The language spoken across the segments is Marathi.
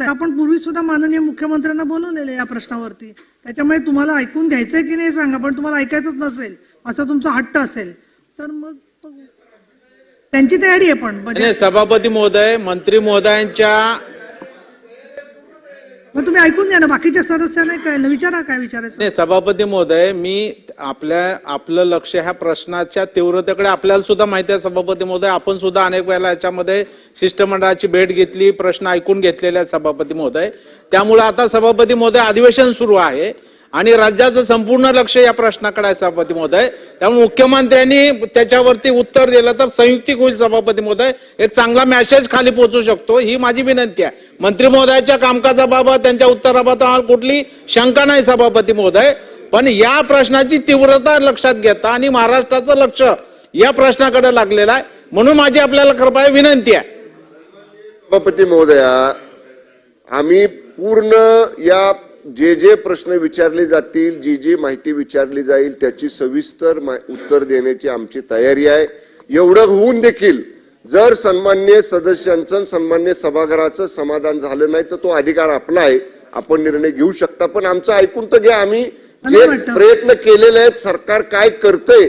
आपण पूर्वी सुद्धा माननीय मुख्यमंत्र्यांना बोलवलेले या प्रश्नावरती त्याच्यामुळे तुम्हाला ऐकून घ्यायचंय की नाही सांगा पण तुम्हाला ऐकायचंच नसेल असा तुमचा हट्ट असेल तर मग. त्यांची तयारी आहे पण सभापती महोदय मंत्री महोदयांच्या मग तुम्ही ऐकून घ्या ना बाकीच्या सदस्यांना काय विचारा काय विचारायचं. नाही सभापती महोदय मी आपल्या आपलं लक्ष ह्या प्रश्नाच्या तीव्रतेकडे आपल्याला सुद्धा माहिती आहे सभापती महोदय. आपण सुद्धा अनेक वेळेला याच्यामध्ये शिष्टमंडळाची भेट घेतली प्रश्न ऐकून घेतलेले आहेत सभापती महोदय. त्यामुळे आता सभापती महोदय अधिवेशन सुरू आहे. आणि राज्याचं संपूर्ण लक्ष या प्रश्नाकडे आहे सभापती महोदय. त्यामुळे मुख्यमंत्र्यांनी त्याच्यावरती उत्तर दिलं तर संयुक्तिक होईल सभापती महोदय. एक चांगला मेसेज खाली पोहोचू शकतो ही माझी विनंती आहे. मंत्री महोदयाच्या कामकाजाबाबत त्यांच्या उत्तराबाबत आम्हाला कुठली शंका नाही सभापती महोदय. पण या प्रश्नाची तीव्रता लक्षात घेता आणि महाराष्ट्राचं लक्ष या प्रश्नाकडे लागलेलं आहे म्हणून माझी आपल्याला कृपया विनंती आहे. सभापती महोदया आम्ही पूर्ण या जे जे प्रश्न विचारले जातील जी जी माहिती विचारली जाईल त्याची सविस्तर उत्तर देण्याची आमची तयारी आहे. एवढं होऊन देखील जर सन्मान्य सदस्यांचं सन्मान्य सभागृहाचं समाधान झालं नाही तर तो अधिकार आपला आहे. आपण निर्णय घेऊ शकता पण आमचं ऐकून तर घ्या आम्ही. जे प्रयत्न केलेले आहेत सरकार काय करतंय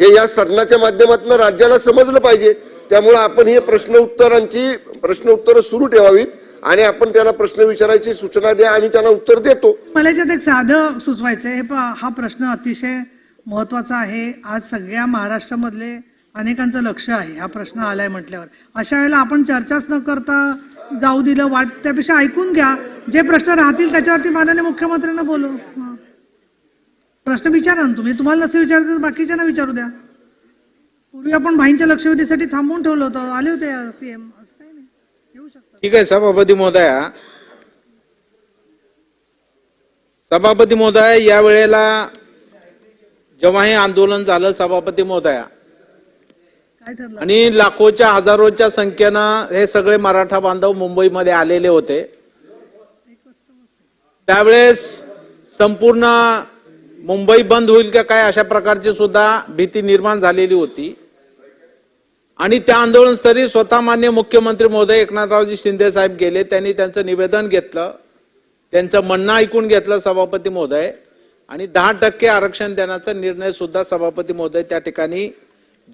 हे या सदनाच्या माध्यमातून राज्याला समजलं पाहिजे. त्यामुळे आपण हे प्रश्न उत्तरांची प्रश्न उत्तरं सुरू ठेवावीत. आणि आपण त्याला प्रश्न विचारायची सूचना द्या आणि त्यांना उत्तर देतो. मला याच्यात एक साधं सुचवायचं आहे हा प्रश्न अतिशय महत्त्वाचा आहे. आज सगळ्या महाराष्ट्रामधले अनेकांचं लक्ष आहे हा प्रश्न आलाय म्हटल्यावर. अशा वेळेला आपण चर्चाच न करता जाऊ दिलं वाट त्यापेक्षा ऐकून घ्या. जे प्रश्न राहतील त्याच्यावरती माननीय मुख्यमंत्र्यांना बोलू प्रश्न विचारा ना तुम्ही. तुम्हाला नसे विचारायचं बाकीच्यांना विचारू द्या. पूर्वी आपण भाईंच्या लक्षवेधीसाठी थांबवून ठेवलं होतं. आले होते सीएम असं काही नाही. येऊ शकतो. ठीक आहे सभापती महोदया. सभापती महोदय या वेळेला जेव्हा हे आंदोलन झालं सभापती महोदया. आणि लाखोच्या हजारोच्या संख्येनं हे सगळे मराठा बांधव मुंबईमध्ये आलेले होते. त्यावेळेस संपूर्ण मुंबई बंद होईल का काय अशा प्रकारची सुद्धा भीती निर्माण झालेली होती. आणि त्या आंदोलनस्थळी स्वतः मान्य मुख्यमंत्री महोदय एकनाथरावजी शिंदे साहेब गेले. त्यांनी त्यांचं निवेदन घेतलं. त्यांचं म्हणणं ऐकून घेतलं सभापती महोदय. आणि दहा टक्के आरक्षण देण्याचा निर्णय सुद्धा सभापती महोदय त्या ठिकाणी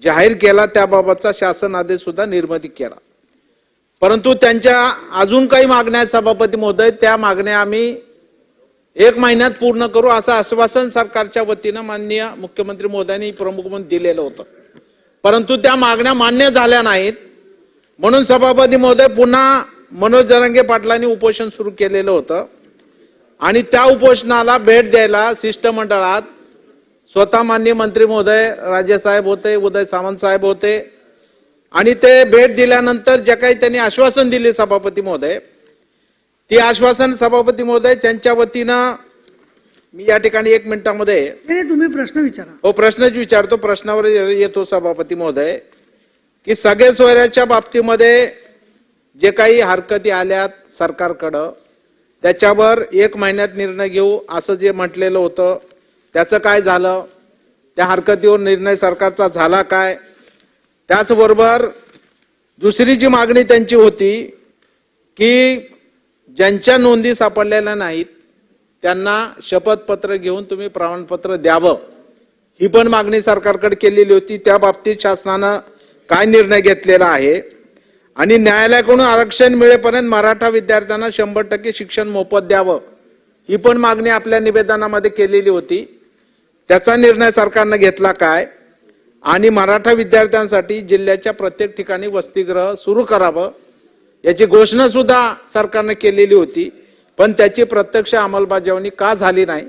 जाहीर केला. त्याबाबतचा शासन आदेश सुद्धा निर्मिती केला. परंतु त्यांच्या अजून काही मागण्या आहेत सभापती महोदय. त्या मागण्या आम्ही एक महिन्यात पूर्ण करू असं आश्वासन सरकारच्या वतीनं माननीय मुख्यमंत्री महोदयांनी प्रमुख म्हणून दिलेलं होतं. परंतु त्या मागण्या मान्य झाल्या नाहीत. म्हणून सभापती महोदय पुन्हा मनोज जरांगे पाटलांनी उपोषण सुरू केलेलं होतं. आणि त्या उपोषणाला भेट द्यायला शिष्टमंडळात स्वतः मान्य मंत्री महोदय राजेसाहेब होते उदय सावंत साहेब होते. आणि ते भेट दिल्यानंतर जे काही त्यांनी आश्वासन दिले सभापती महोदय ती आश्वासन सभापती महोदय त्यांच्या वतीनं मी या ठिकाणी एक मिनिटामध्ये नाही तुम्ही प्रश्न विचारा. हो प्रश्नच विचारतो. प्रश्नावर ये- येतो सभापती महोदय. की सगळे सोयऱ्याच्या बाबतीमध्ये जे काही हरकती आल्यात सरकारकडं त्याच्यावर एक महिन्यात निर्णय घेऊ असं जे म्हटलेलं होतं त्याचं काय झालं? त्या हरकतीवर निर्णय सरकारचा झाला काय? त्याचबरोबर दुसरी जी मागणी त्यांची होती की ज्यांच्या नोंदी सापडलेल्या नाहीत त्यांना शपथपत्र घेऊन तुम्ही प्रमाणपत्र द्यावं. ही पण मागणी सरकारकडे केलेली होती. त्या बाबतीत शासनानं काय निर्णय घेतलेला आहे? आणि न्यायालयाकडून आरक्षण मिळेपर्यंत मराठा विद्यार्थ्यांना शंभर टक्के शिक्षण मोफत द्यावं. ही पण मागणी आपल्या निवेदनामध्ये केलेली होती. त्याचा निर्णय सरकारनं घेतला काय? आणि मराठा विद्यार्थ्यांसाठी जिल्ह्याच्या प्रत्येक ठिकाणी वसतिगृह सुरू करावं याची घोषणा सुद्धा सरकारनं केलेली होती. पण त्याची प्रत्यक्ष अंमलबजावणी का झाली नाही?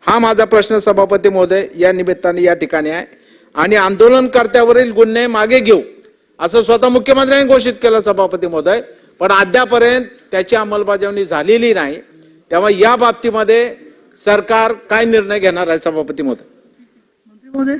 हा माझा प्रश्न सभापती महोदय या निमित्ताने या ठिकाणी आहे. आणि आंदोलनकर्त्यावरील गुन्हे मागे घेऊ असं स्वतः मुख्यमंत्र्यांनी घोषित केलं सभापती महोदय. पण अद्यापर्यंत त्याची अंमलबजावणी झालेली नाही. त्यामुळे या बाबतीमध्ये सरकार काय निर्णय घेणार आहे सभापती महोदय? मंत्री महोदय?